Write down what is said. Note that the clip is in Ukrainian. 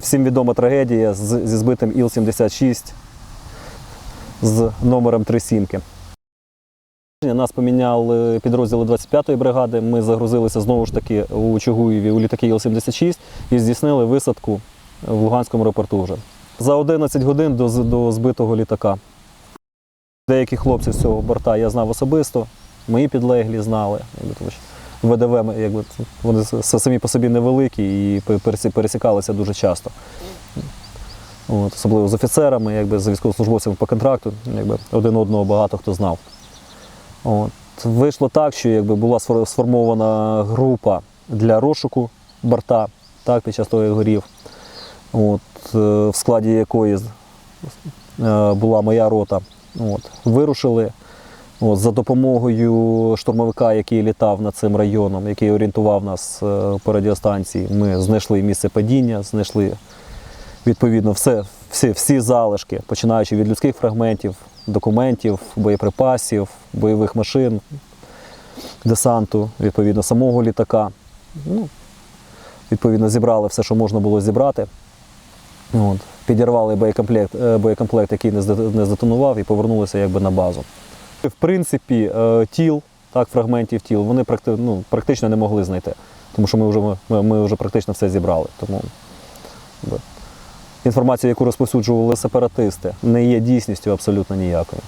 Всім відома трагедія з, зі збитим Іл-76 з номером 3 сімки. Нас поміняли підрозділи 25-ї бригади. Ми загрузилися знову ж таки у Чугуєві у літаки Іл-76 і здійснили висадку в Луганському аеропорту вже. За 11 годин до, до збитого літака. Деяких хлопців з цього борта я знав особисто, мої підлеглі знали. ВДВ, якби, вони самі по собі невеликі і пересікалися дуже часто. От, особливо з офіцерами, якби, з військовослужбовцями по контракту, якби, один одного багато хто знав. От. Вийшло так, що якби, була сформована група для розшуку борта так, під час того, як горів, от, е, в складі якої е, була моя рота. От. Вирушили от, за допомогою штурмовика, який літав над цим районом, який орієнтував нас е, по радіостанції. Ми знайшли місце падіння, знайшли відповідно все, всі, всі залишки, починаючи від людських фрагментів, документів, боєприпасів, бойових машин, десанту, відповідно, самого літака. Ну, відповідно, зібрали все, що можна було зібрати. От. Підірвали боєкомплект, е, боєкомплект, який не зде- не здетонував, і повернулися якби на базу. В принципі, е, тіл, так, фрагментів тіл, вони ну, практично не могли знайти, тому що ми вже, ми, ми вже практично все зібрали. Тому інформація, яку розповсюджували сепаратисти, не є дійсністю абсолютно ніякою.